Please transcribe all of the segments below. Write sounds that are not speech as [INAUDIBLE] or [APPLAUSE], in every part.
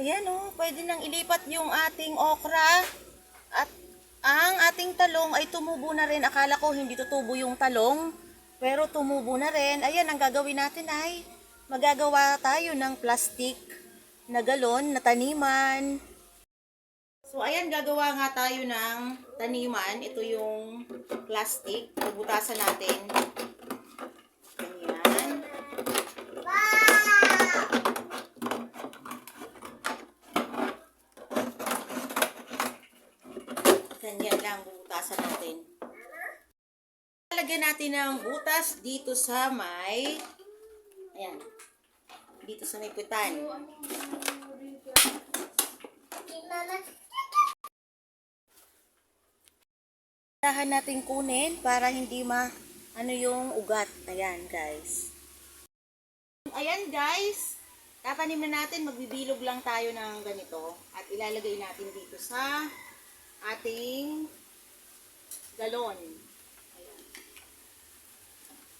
Ayan oh, pwede nang ilipat yung ating okra. At ang ating talong ay tumubo na rin. Akala ko hindi tutubo yung talong. Pero tumubo na rin. Ayan, ang gagawin natin ay magagawa tayo ng plastic na galon na taniman. So, ayan, gagawa nga tayo ng taniman. Ito yung plastic. Bubutasan natin. Ganyan. Ganyan lang, bubutasan natin. Lagyan natin ng butas dito sa may, ayan, dito sa may putan. Dahan natin kunin para hindi ma, ano yung ugat. Ayan, guys. Ayan, guys. Tatanim na natin, magbibilog lang tayo ng ganito. At ilalagay natin dito sa ating galon. Ayan.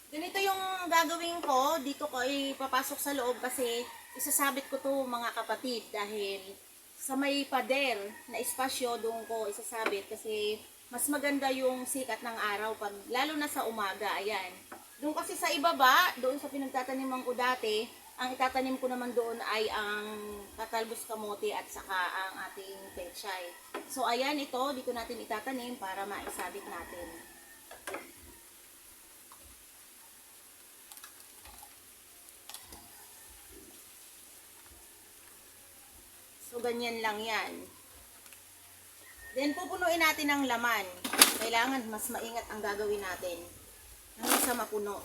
Ganito yung gagawin ko. Dito ko ipapasok sa loob kasi isasabit ko to mga kapatid dahil sa may pader na espasyo doon ko isasabit kasi mas maganda yung sikat ng araw pag lalo na sa umaga. Ayan. Doon kasi sa ibaba, doon sa pinagtataniman ko dati, ang itatanim ko naman doon ay ang katalbos kamote at saka ang ating pechay. So ayan ito, dito natin itatanim para maisabit natin. So ganyan lang yan. Then pupunuin natin ng laman. Kailangan mas maingat ang gagawin natin. Hanggang sa mapuno.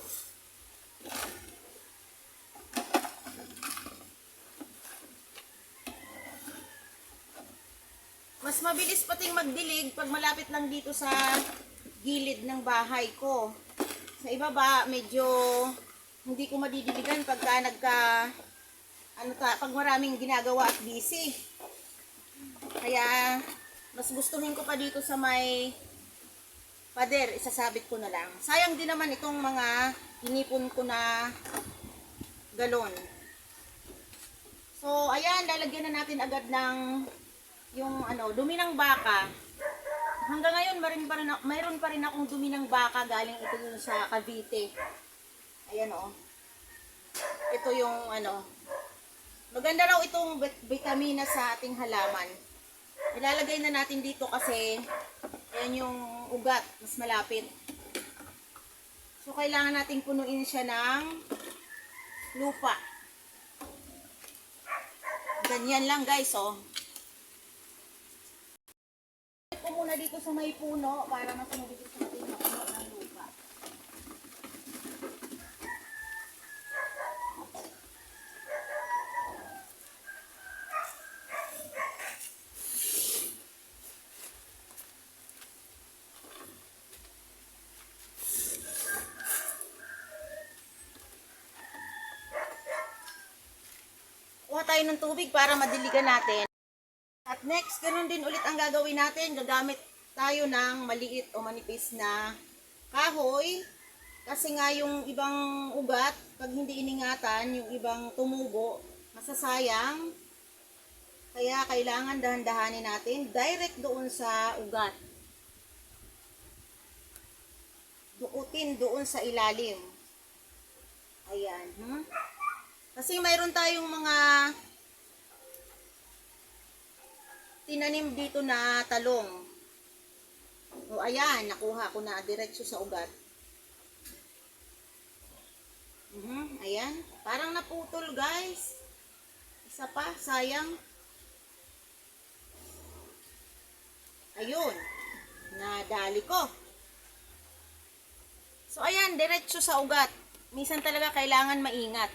Mas mabilis pating magdilig pag malapit lang dito sa gilid ng bahay ko. Sa ibaba, medyo hindi ko madidiligan pagka nagka ano ta, pag maraming ginagawa at busy. Kaya mas gustuhin ko pa dito sa may pader, isasabit ko na lang. Sayang din naman itong mga inipon ko na galon. So, ayan, lalagyan na natin agad ng yung ano, dumi ng baka. Hanggang ngayon, mayroon pa rin, mayroon pa rin akong dumi ng baka galing ito dun sa Cavite. Ayan o. Ito yung ano. Maganda raw itong vit- vitamina sa ating halaman. Ilalagay na natin dito kasi ayan yung ugat, mas malapit. So, kailangan nating punuin siya ng lupa. Ganyan lang guys, oh. ko muna dito sa may puno para mas mabilis natin mapuno ng lupa. Kuha tayo ng tubig para madiligan natin. Next, ganun din ulit ang gagawin natin. Gagamit tayo ng maliit o manipis na kahoy. Kasi nga yung ibang ugat, pag hindi iningatan, yung ibang tumubo, masasayang. Kaya kailangan dahan-dahanin natin direct doon sa ugat. Duutin doon sa ilalim. Ayan. Hmm? Kasi mayroon tayong mga tinanim dito na talong. O ayan, nakuha ko na diretso sa ugat. Mhm, ayan. Parang naputol, guys. Isa pa, sayang. Ayun. Nadali ko. So ayan, diretso sa ugat. Minsan talaga kailangan maingat.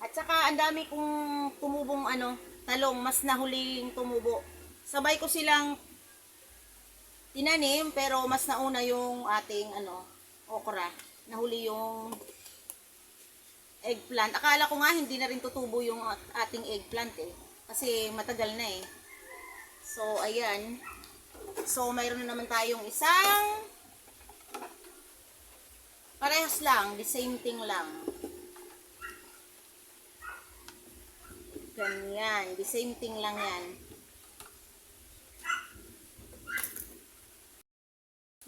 At saka ang dami kong tumubong ano, talong, mas nahuling tumubo. Sabay ko silang tinanim pero mas nauna yung ating ano, okra. Nahuli yung eggplant. Akala ko nga hindi na rin tutubo yung at- ating eggplant eh. Kasi matagal na eh. So, ayan. So, mayroon na naman tayong isang parehas lang, the same thing lang. Ganyan. The same thing lang yan.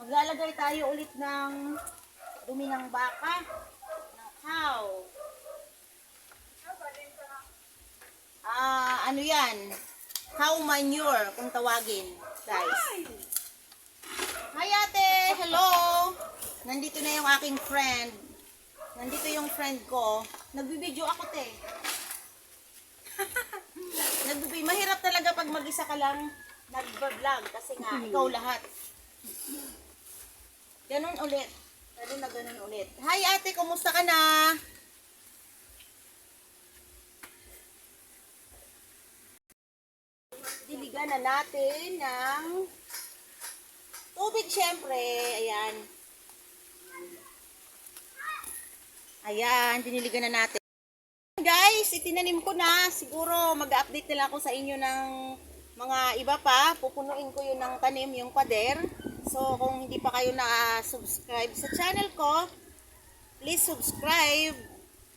Maglalagay tayo ulit ng dumi ng baka, ng cow. Ah, ano yan? Cow manure, kung tawagin, guys. Hi ate! Hello! Nandito na yung aking friend. Nandito yung friend ko. Nagbibideo ako, te. [LAUGHS] Nagbibi mahirap talaga pag mag-isa ka lang nagba-vlog kasi nga ikaw lahat. Ganun ulit. Ganun na ganun ulit. Hi ate, kumusta ka na? Diligan na natin ng tubig syempre. Ayan. Ayan, diniligan na natin. Guys, itinanim ko na. Siguro mag-update na lang ako sa inyo ng mga iba pa. Pupunuin ko yun ng tanim, yung pader. So, kung hindi pa kayo na-subscribe sa channel ko, please subscribe.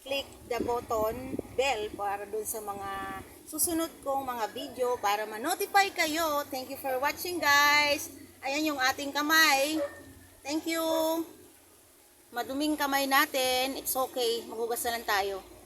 Click the button bell para dun sa mga susunod kong mga video para ma-notify kayo. Thank you for watching guys. Ayan yung ating kamay. Thank you. Maduming kamay natin. It's okay. Maghugas na lang tayo.